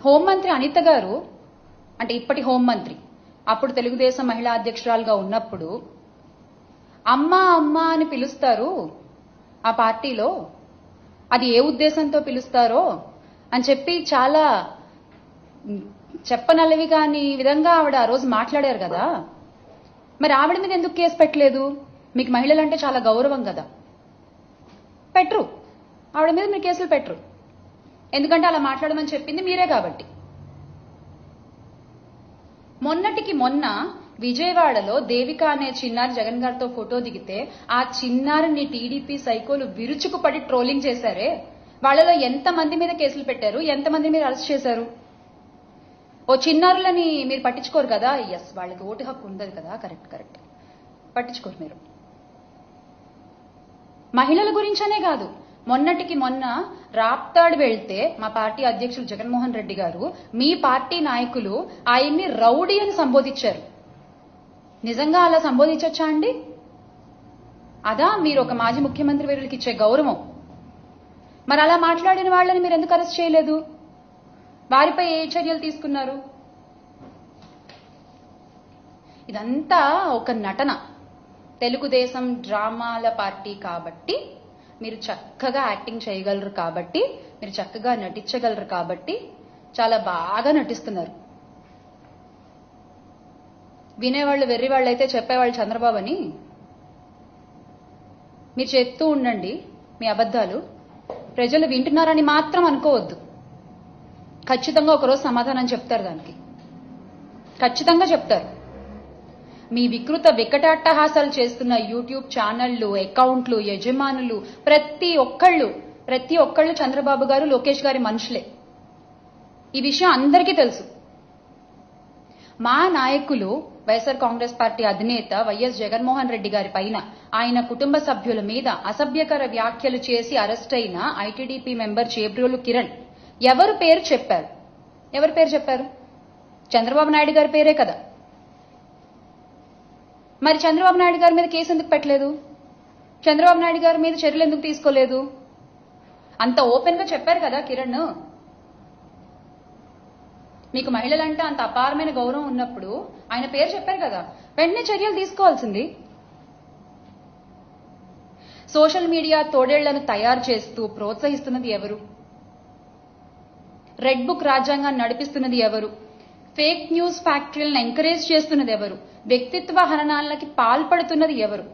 హోంమంత్రి అనిత గారు అంటే ఇప్పటి హోంమంత్రి అప్పుడు తెలుగుదేశం మహిళా అధ్యక్షురాలుగా ఉన్నప్పుడు అమ్మ అమ్మ అని పిలుస్తారు ఆ పార్టీలో. అది ఏ ఉద్దేశంతో పిలుస్తారో అని చెప్పి చాలా మ్, చెప్పనలవి కాని విధంగా ఆవిడ ఆ రోజు మాట్లాడారు కదా. మరి ఆవిడ మీద ఎందుకు కేసు పెట్టలేదు? మీకు మహిళలంటే చాలా గౌరవం కదా. పెట్టరు. ఆవిడ మీద మీరు కేసులు పెట్టరు. ఎందుకంటే అలా మాట్లాడమని చెప్పింది మీరే కాబట్టి. మొన్నటికి మొన్న విజయవాడలో దేవిక అనే చిన్నారి జగన్ గారితో ఫోటో దిగితే ఆ చిన్నారిని టీడీపీ సైకోలు విరుచుకుపడి ట్రోలింగ్ చేశారే. వాళ్ళలో ఎంత మంది మీద కేసులు పెట్టారు? ఎంత మంది మీద అరెస్ట్ చేశారు? ఓ చిన్నారులని మీరు పట్టించుకోరు కదా? ఎస్ వాళ్ళకి ఓటు హక్కు ఉండదు కదా? కరెక్ట్ కరెక్ట్ పట్టించుకోరు మీరు. మహిళల గురించనే కాదు. మొన్నటికి మొన్న రాప్తాడు వెళ్తే మా పార్టీ అధ్యక్షులు జగన్మోహన్ రెడ్డి గారు మీ పార్టీ నాయకులు ఆయన్ని రౌడీ అని సంబోధించారు. నిజంగా అలా సంబోధించొచ్చా అండి? అదా మీరు ఒక మాజీ ముఖ్యమంత్రి వీరులకి ఇచ్చే గౌరవం. మరి అలా మాట్లాడిన వాళ్ళని మీరు ఎందుకు అరెస్ట్ చేయలేదు? వారిపై ఏ చర్యలు తీసుకున్నారు? ఇదంతా ఒక నటన. తెలుగుదేశం డ్రామాల పార్టీ కాబట్టి మీరు చక్కగా యాక్టింగ్ చేయగలరు కాబట్టి మీరు చక్కగా నటించగలరు కాబట్టి చాలా బాగా నటిస్తున్నారు. వినేవాళ్ళు వెర్రివాళ్ళు అయితే చెప్పేవాళ్ళు చంద్రబాబు అని మీరు చెప్తూ ఉండండి మీ అబద్ధాలు. ప్రజలు వింటున్నారని మాత్రం అనుకోవద్దు. ఖచ్చితంగా ఒకరోజు సమాధానం చెప్తారు దానికి. ఖచ్చితంగా చెప్తారు. మీ వికృత వికటాట్టహాసాలు చేస్తున్న యూట్యూబ్ ఛానళ్ళు అకౌంట్లు యజమానులు ప్రతి ఒక్కళ్ళు ప్రతి ఒక్కళ్ళు చంద్రబాబు గారు లోకేష్ గారి మనుషులే. ఈ విషయం అందరికీ తెలుసు. మా నాయకులు వైఎస్ఆర్ కాంగ్రెస్ పార్టీ అధినేత వైఎస్ జగన్మోహన్ రెడ్డి గారి పైన ఆయన కుటుంబ సభ్యుల మీద అసభ్యకర వ్యాఖ్యలు చేసి అరెస్ట్ అయిన ఐటీడీపీ మెంబర్ చేబ్రోలు కిరణ్. ఎవరు పేరు చెప్పారు? ఎవరు పేరు చెప్పారు? చంద్రబాబు నాయుడు గారి పేరే కదా. మరి చంద్రబాబు నాయుడు గారి మీద కేసు ఎందుకు పెట్టలేదు? చంద్రబాబు నాయుడు గారి మీద చర్యలు ఎందుకు తీసుకోలేదు? అంత ఓపెన్గా చెప్పారు కదా కిరణ్. మీకు మహిళలంటే అంత అపారమైన గౌరవం ఉన్నప్పుడు ఆయన పేరు చెప్పారు కదా. వెంటనే చర్యలు తీసుకోవాల్సింది. సోషల్ మీడియా తోడేళ్ళను తయారు చేస్తూ ప్రోత్సహిస్తున్నది ఎవరు? రెడ్ బుక్ రాజ్యాంగాన్ని నడిపిస్తున్నది ఎవరు? ఫేక్ న్యూస్ ఫ్యాక్టరీలను ఎంకరేజ్ చేస్తున్నది ఎవరు? వ్యక్తిత్వ హననాలకి పాల్పడుతున్నది ఎవరు?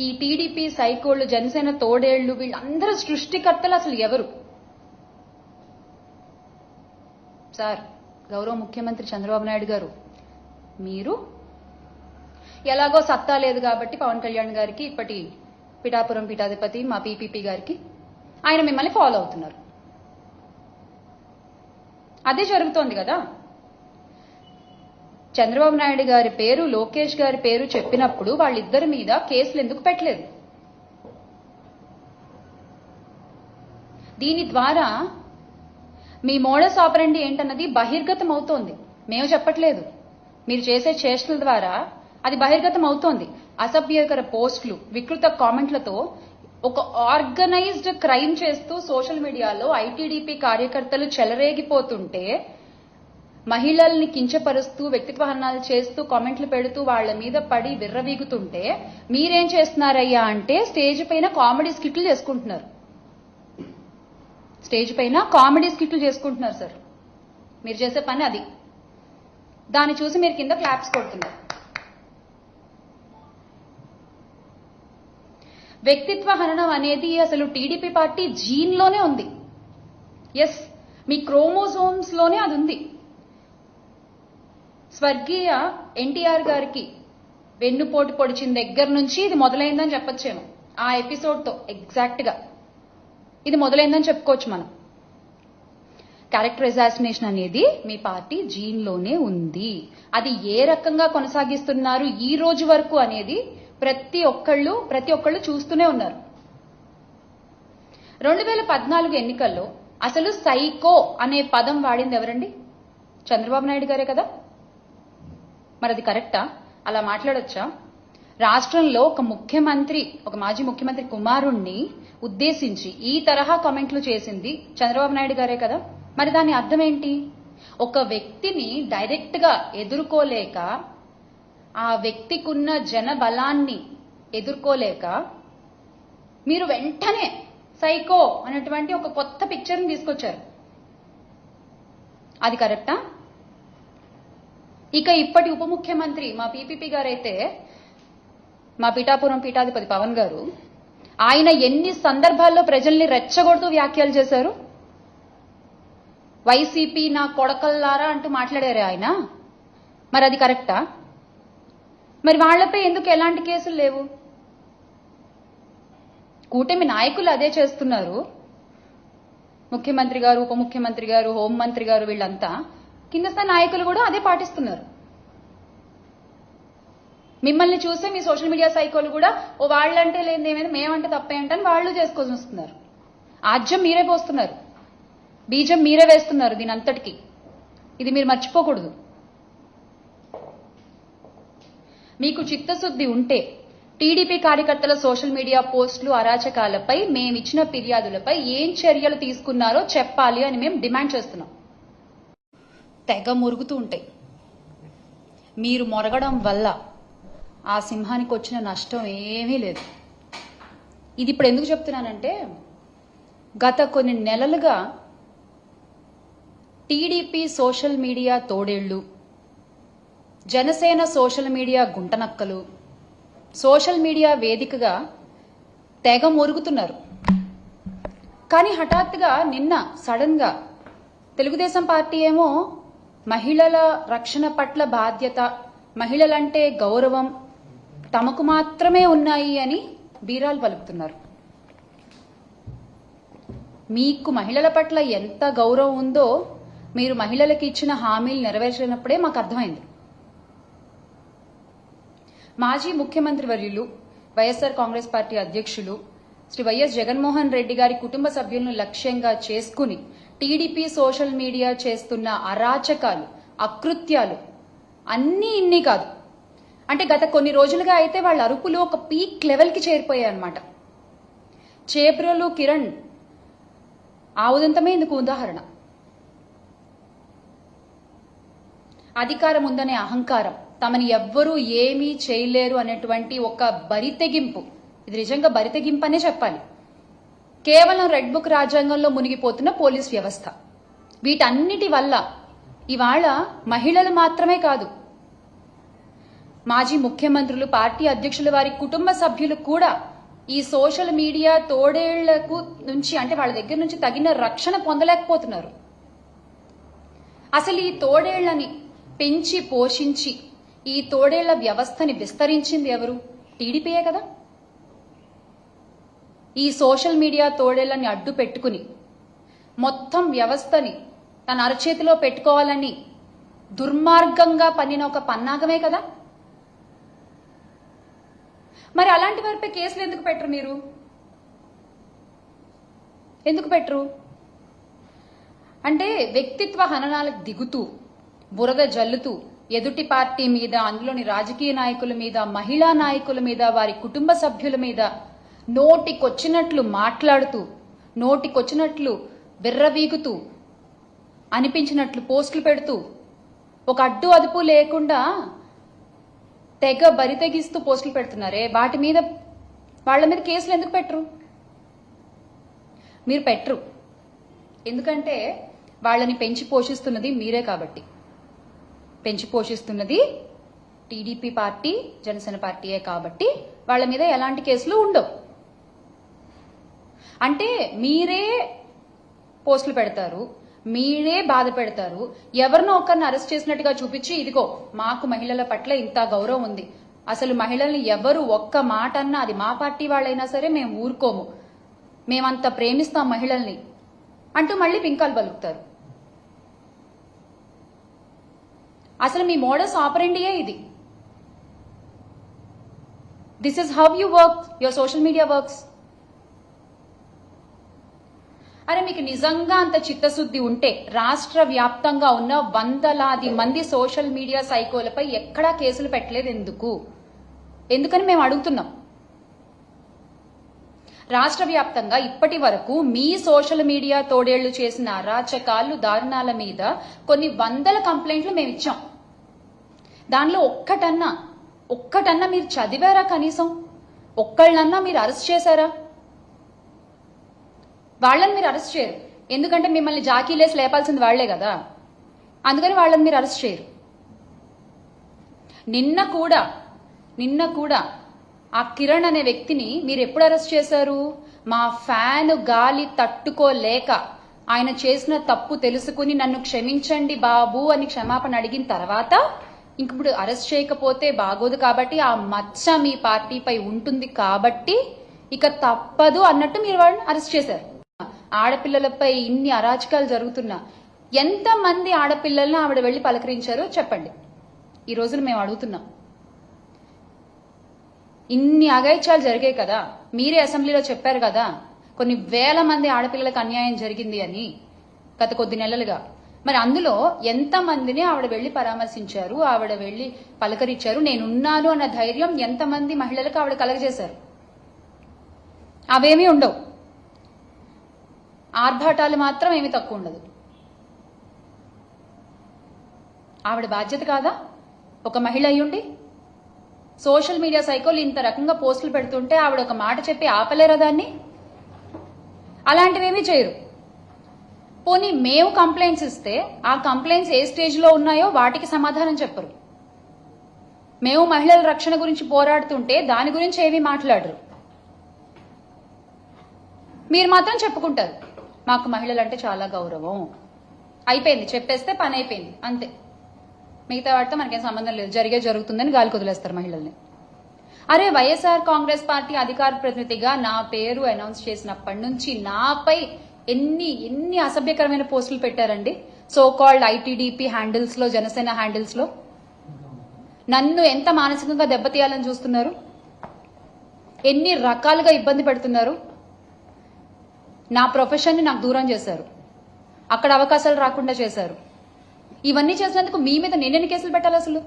ఈ టీడీపీ సైకోళ్ళు జనసేన తోడేళ్ళు వీళ్ళందరూ సృష్టికర్తలు అసలు ఎవరు? సార్ గౌరవ ముఖ్యమంత్రి చంద్రబాబు నాయుడు గారు మీరు? ఎలాగో సత్తా లేదు కాబట్టి పవన్ కళ్యాణ్ గారికి ఇప్పటి పిఠాపురం పీఠాధిపతి మా పీపీపీ గారికి ఆయన మిమ్మల్ని ఫాలో అవుతున్నారు. అదే జరుగుతోంది కదా? చంద్రబాబు నాయుడు గారి పేరు లోకేష్ గారి పేరు చెప్పినప్పుడు వాళ్ళిద్దరి మీద కేసులు ఎందుకు పెట్టలేదు? దీని ద్వారా మీ మోడస్ ఆపరండి ఏంటన్నది బహిర్గతం అవుతోంది మేము చెప్పట్లేదు. మీరు చేసే చేష్టల ద్వారా అది బహిర్గతం అవుతోంది అసభ్యకర పోస్టులు వికృత కామెంట్లతో ఒక ఆర్గనైజ్డ్ క్రైమ్ చేస్తూ సోషల్ మీడియాలో ఐటీడీపీ కార్యకర్తలు చెలరేగిపోతుంటే మహిళల్ని కించపరుస్తూ వ్యక్తిత్వ హననాలు చేస్తూ కామెంట్లు పెడుతూ వాళ్ళ మీద పడి విర్రవీగుతుంటే మీరేం చేస్తున్నారయ్యా? అంటే స్టేజ్ పైన కామెడీ స్కిట్లు చేసుకుంటున్నారు. స్టేజ్ పైన కామెడీ స్కిట్లు చేసుకుంటున్నారు సార్. మీరు చేసే పని అది. దాన్ని చూసి మీరు కింద క్లాప్స్ కొడుతున్నారు. వ్యక్తిత్వ హననం అనేది అసలు టీడీపీ పార్టీ జీన్లోనే ఉంది. ఎస్ మీ క్రోమోజోమ్స్లోనే అది ఉంది. స్వర్గీయ ఎన్టీఆర్ గారికి వెన్నుపోటు పొడిచిన దగ్గర నుంచి ఇది మొదలైందని చెప్పొచ్చేమో. ఆ ఎపిసోడ్తో ఎగ్జాక్ట్గా ఎగ్జాక్ట్గా ఇది మొదలైందని చెప్పుకోవచ్చు మనం. క్యారెక్టర్ అసాసినేషన్ అనేది మీ పార్టీ జీన్లోనే ఉంది. అది ఏ రకంగా కొనసాగిస్తున్నారు ఈ రోజు వరకు అనేది ప్రతి ఒక్కళ్ళు ప్రతి ఒక్కళ్ళు చూస్తూనే ఉన్నారు. రెండు వేల పద్నాలుగు ఎన్నికల్లో అసలు సైకో అనే పదం వాడింది ఎవరండి? చంద్రబాబు నాయుడు గారే కదా? మరి అది కరెక్టా? అలా మాట్లాడొచ్చా? రాష్ట్రంలో ఒక ముఖ్యమంత్రి ఒక మాజీ ముఖ్యమంత్రి కుమారుణ్ణి ఉద్దేశించి ఈ తరహా కామెంట్లు చేసింది చంద్రబాబు నాయుడు గారే కదా? మరి దాని అర్థం ఏంటి ఒక వ్యక్తిని డైరెక్ట్గా ఎదుర్కోలేక ఆ వ్యక్తికున్న జన బలాన్ని ఎదుర్కోలేక మీరు వెంటనే సైకో అనేటువంటి ఒక కొత్త పిక్చర్ని తీసుకొచ్చారు. అది కరెక్టా? ఇక ఇప్పటి ఉప ముఖ్యమంత్రి మా పీపీపీ గారైతే మా పిఠాపురం పీఠాధిపతి పవన్ గారు ఆయన ఎన్ని సందర్భాల్లో ప్రజల్ని రెచ్చగొడుతూ వ్యాఖ్యలు చేశారు? వైసీపీ నా కొడకల్లారా అంటూ మాట్లాడారు ఆయన? మరి అది కరెక్టా? మరి వాళ్ళపై ఎందుకు ఎలాంటి కేసులు లేవు? కూటమి నాయకులు అదే చేస్తున్నారు. ముఖ్యమంత్రి గారు ఉప ముఖ్యమంత్రి గారు హోంమంత్రి గారు వీళ్ళంతా కింద స్థాయి నాయకులు కూడా అదే పాటిస్తున్నారు. మిమ్మల్ని చూస్తే మీ సోషల్ మీడియా సైకోలు కూడా ఓ వాళ్ళంటే లేని ఏమైనా మేమంటే తప్పేంటని వాళ్ళు చేసుకొని వస్తున్నారు ఆజ్యం మీరే పోస్తున్నారు. బీజం మీరే వేస్తున్నారు దీని అంతటికి ఇది మీరు మర్చిపోకూడదు. మీకు చిత్తశుద్ధి ఉంటే టీడీపీ కార్యకర్తల సోషల్ మీడియా పోస్టులు అరాచకాలపై మేమిచ్చిన ఫిర్యాదులపై ఏం చర్యలు తీసుకున్నారో చెప్పాలి అని మేము డిమాండ్ చేస్తున్నాం. తెగ మురుగుతూ ఉంటాయి. మీరు మొరగడం వల్ల ఆ సింహానికి వచ్చిన నష్టం ఏమీ లేదు. ఇది ఇప్పుడు ఎందుకు చెప్తున్నానంటే గత కొన్ని నెలలుగా టీడీపీ సోషల్ మీడియా తోడేళ్ళు జనసేన సోషల్ మీడియా గుంటనక్కలు సోషల్ మీడియా వేదికగా తెగ మురుగుతున్నారు. కానీ హఠాత్తుగా నిన్న సడన్గా తెలుగుదేశం పార్టీ ఏమో మహిళల రక్షణ పట్ల బాధ్యత మహిళలంటే గౌరవం తమకు మాత్రమే ఉన్నాయి అని బీరాలు పలుకుతున్నారు. మీకు మహిళల పట్ల ఎంత గౌరవం ఉందో మీరు మహిళలకు ఇచ్చిన హామీలు నెరవేర్చినప్పుడే మాకు అర్థమైంది. మాజీ ముఖ్యమంత్రి వర్యులు వైఎస్ఆర్ కాంగ్రెస్ పార్టీ అధ్యక్షులు శ్రీ వైఎస్ జగన్మోహన్ రెడ్డి గారి కుటుంబ సభ్యులను లక్ష్యంగా చేసుకుని టీడీపీ సోషల్ మీడియా చేస్తున్న అరాచకాలు అకృత్యాలు అన్నీ ఇన్ని కాదు. అంటే గత కొన్ని రోజులుగా అయితే వాళ్ళ అరుపులు ఒక పీక్ లెవెల్కి చేరిపోయాయి అనమాట చేబ్రోలు కిరణ్ ఆ ఉదంతమే ఇందుకు ఉదాహరణ. అధికారం ఉందనే అహంకారం తమని ఎవ్వరూ ఏమీ చేయలేరు అనేటువంటి ఒక బరితెగింపు. ఇది నిజంగా బరితెగింపు అనే చెప్పాలి. కేవలం రెడ్ బుక్ రాజ్యాంగంలో మునిగిపోతున్న పోలీస్ వ్యవస్థ. వీటన్నిటి వల్ల ఇవాళ మహిళలు మాత్రమే కాదు మాజీ ముఖ్యమంత్రులు పార్టీ అధ్యక్షుల వారి కుటుంబ సభ్యులు కూడా ఈ సోషల్ మీడియా తోడేళ్ళకు నుంచి అంటే వాళ్ళ దగ్గర నుంచి తగిన రక్షణ పొందలేకపోతున్నారు. అసలు ఈ తోడేళ్ళని పెంచి పోషించి ఈ తోడేళ్ళ వ్యవస్థని విస్తరించింది ఎవరు? టీడీపీయే కదా. ఈ సోషల్ మీడియా తోడేళ్ళని అడ్డు పెట్టుకుని మొత్తం వ్యవస్థని తన అరచేతిలో పెట్టుకోవాలని దుర్మార్గంగా పన్నిన ఒక పన్నాగమే కదా? మరి అలాంటి వారిపై కేసులు ఎందుకు పెట్టరు మీరు? ఎందుకు పెట్టరు? అంటే వ్యక్తిత్వ హననాలకు దిగుతూ బురద జల్లుతూ ఎదుటి పార్టీ మీద అందులోని రాజకీయ నాయకుల మీద మహిళా నాయకుల మీద వారి కుటుంబ సభ్యుల మీద నోటికొచ్చినట్లు మాట్లాడుతూ నోటికొచ్చినట్లు విర్రవీగుతూ అనిపించినట్లు పోస్టులు పెడుతూ ఒక అడ్డు అదుపు లేకుండా తెగ బరితెగిస్తూ పోస్టులు పెడుతున్నారే వాటి మీద వాళ్ళ మీద కేసులు ఎందుకు పెట్టరు? మీరు పెట్టరు. ఎందుకంటే వాళ్ళని పెంచి పోషిస్తున్నది మీరే కాబట్టి. పెంచి పోషిస్తున్నది టీడీపీ పార్టీ జనసేన పార్టీయే కాబట్టి వాళ్ళ మీద ఎలాంటి కేసులు ఉండవు. అంటే మీరే పోస్టులు పెడతారు మీరే బాధ పెడతారు ఎవరినో ఒకరిని అరెస్ట్ చేసినట్టుగా చూపించి ఇదిగో మాకు మహిళల పట్ల ఇంత గౌరవం ఉంది. అసలు మహిళల్ని ఎవరు ఒక్క మాట అన్నా అది మా పార్టీ వాళ్ళైనా సరే మేము ఊరుకోము. మేమంత ప్రేమిస్తాం మహిళల్ని అంటూ మళ్ళీ పింకాలు పలుకుతారు. అసలు మీ మోడల్స్ ఆపరెండియే ఇది. This is how you work your social media works అరే మీకు నిజంగా అంత చిత్తశుద్ధి ఉంటే రాష్ట్ర వ్యాప్తంగా ఉన్న వందలాది మంది సోషల్ మీడియా సైకోలపై ఎక్కడా కేసులు పెట్టలేదు ఎందుకు? ఎందుకని మేము అడుగుతున్నాం? రాష్ట్ర వ్యాప్తంగా ఇప్పటి వరకు మీ సోషల్ మీడియా తోడేళ్ళు చేసిన అరాచకాలు దారుణాల మీద కొన్ని వందల కంప్లైంట్లు మేము ఇచ్చాం. దానిలో ఒక్కటన్నా ఒక్కటన్నా మీరు చదివారా కనీసం? ఒక్కళ్ళన్నా మీరు అరెస్ట్ చేశారా? వాళ్ళని మీరు అరెస్ట్ చేయరు. ఎందుకంటే మిమ్మల్ని జాకీలేసి లేపాల్సింది వాళ్ళే కదా. అందుకని వాళ్ళని మీరు అరెస్ట్ చేయరు. నిన్న కూడా నిన్న కూడా ఆ కిరణ్ అనే వ్యక్తిని మీరు ఎప్పుడు అరెస్ట్ చేశారు? మా ఫ్యాన్ గాలి తట్టుకోలేక ఆయన చేసిన తప్పు తెలుసుకుని నన్ను క్షమించండి బాబు అని క్షమాపణ అడిగిన తర్వాత ఇంకప్పుడు అరెస్ట్ చేయకపోతే బాగోదు కాబట్టి ఆ మచ్చ మీ పార్టీపై ఉంటుంది కాబట్టి ఇక తప్పదు అన్నట్టు మీరు వాళ్ళని అరెస్ట్ చేశారు. ఆడపిల్లలపై ఇన్ని అరాచకాలు జరుగుతున్నా ఎంతమంది ఆడపిల్లల్ని ఆవిడ వెళ్ళి పలకరించారో చెప్పండి. ఈ రోజున మేము అడుగుతున్నాం. ఇన్ని అగాయిత్యాలు జరిగాయి కదా మీరే అసెంబ్లీలో చెప్పారు కదా కొన్ని వేల మంది ఆడపిల్లలకు అన్యాయం జరిగింది అని గత కొద్ది నెలలుగా. మరి అందులో ఎంత మందిని ఆవిడ వెళ్ళి పరామర్శించారు ఆవిడ వెళ్ళి పలకరించారు నేనున్నాను అన్న ధైర్యం ఎంతమంది మహిళలకు ఆవిడ కలగజేశారు? అవేమీ ఉండవు. ఆర్భాటాలు మాత్రం ఏమి తక్కువ ఉండదు. ఆవిడ బాధ్యత కాదా? ఒక మహిళ అయ్యుండి సోషల్ మీడియా సైకోలు ఇంత రకంగా పోస్టులు పెడుతుంటే ఆవిడ ఒక మాట చెప్పి ఆపలేరా దాన్ని? అలాంటివేమీ చేయరు. పోనీ మేము కంప్లైంట్స్ ఇస్తే ఆ కంప్లైంట్స్ ఏ స్టేజ్లో ఉన్నాయో వాటికి సమాధానం చెప్పరు. మేము మహిళల రక్షణ గురించి పోరాడుతుంటే దాని గురించి ఏమీ మాట్లాడరు. మీరు మాత్రం చెప్పుకుంటారు. మాకు మహిళలంటే చాలా గౌరవం. అయిపోయింది చెప్పేస్తే పని అయిపోయింది అంతే. మిగతా వాటితో మనకేం సంబంధం లేదు. జరిగే జరుగుతుందని గాలి కుదిలేస్తారు మహిళల్ని. అరే వైఎస్ఆర్ కాంగ్రెస్ పార్టీ అధికార ప్రతినిధిగా నా పేరు అనౌన్స్ చేసినప్పటి నుంచి నాపై ఎన్ని ఎన్ని అసభ్యకరమైన పోస్టులు పెట్టారండి? సో కాల్డ్ ఐటీడీపీ హ్యాండిల్స్లో జనసేన హ్యాండిల్స్లో. నన్ను ఎంత మానసికంగా దెబ్బతీయాలని చూస్తున్నారు? ఎన్ని రకాలుగా ఇబ్బంది పెడుతున్నారు? నా ప్రొఫెషన్ని నాకు దూరం చేశారు. అక్కడ అవకాశాలు రాకుండా చేశారు. ఇవన్నీ చేసినందుకు మీ మీద నేనెన్ని కేసులు పెట్టాలి అసలు?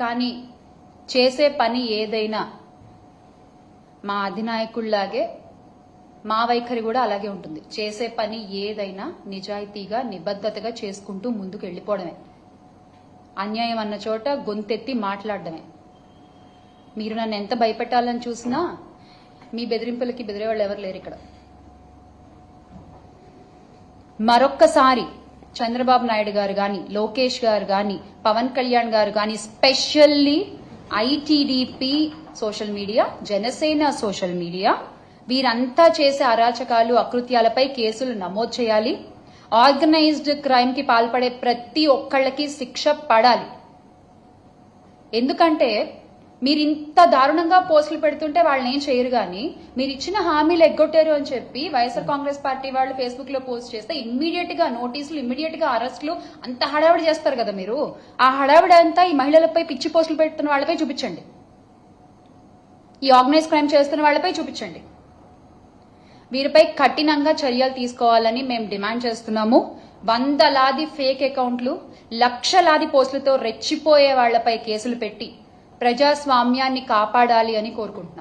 కానీ చేసే పని ఏదైనా మా అధినాయకుల్లాగే మా వైఖరి కూడా అలాగే ఉంటుంది. చేసే పని ఏదైనా నిజాయితీగా నిబద్ధతగా చేసుకుంటూ ముందుకు వెళ్ళిపోవడమే. అన్యాయం అన్న చోట గొంతెత్తి మాట్లాడడమే. మీరు నన్ను ఎంత భయపెట్టాలని చూసినా మీ బెదిరింపులకి బెదిరేవాళ్ళు ఎవరు లేరు ఇక్కడ. మరొక్కసారి చంద్రబాబు నాయుడు గారు గాని లోకేష్ గారు గాని పవన్ కళ్యాణ్ గారు గాని specially ITDP social media Janasena social media వీరంతా చేసే అరాచకాలు అకృత్యాలపై కేసులు నమోదు చేయాలి. ఆర్గనైజ్డ్ క్రైమ్కి పాల్పడే ప్రతి ఒక్కళ్ళకి శిక్ష పడాలి. ఎందుకంటే మీరు ఇంత దారుణంగా పోస్టులు పెడుతుంటే వాళ్ళని ఏం చేయరు కానీ మీరు ఇచ్చిన హామీలు ఎగ్గొట్టారు అని చెప్పి వైఎస్ఆర్ కాంగ్రెస్ పార్టీ వాళ్ళు ఫేస్బుక్లో పోస్ట్ చేస్తే ఇమ్మీడియట్గా నోటీసులు ఇమ్మీడియట్గా అరెస్టులు అంత హడావిడి చేస్తారు కదా మీరు. ఆ హడావిడి అంతా ఈ మహిళలపై పిచ్చి పోస్టులు పెడుతున్న వాళ్ళపై చూపించండి. ఈ ఆర్గనైజ్ క్రైమ్ చేస్తున్న వాళ్ళపై చూపించండి. వీరిపై కఠినంగా చర్యలు తీసుకోవాలని మేము డిమాండ్ చేస్తున్నాము. వందలాది ఫేక్ అకౌంట్లు లక్షలాది పోస్టులతో రెచ్చిపోయే వాళ్ళపై కేసులు పెట్టి ప్రజాస్వామ్యాన్ని కాపాడాలి అని కోరుకుంటున్నాం.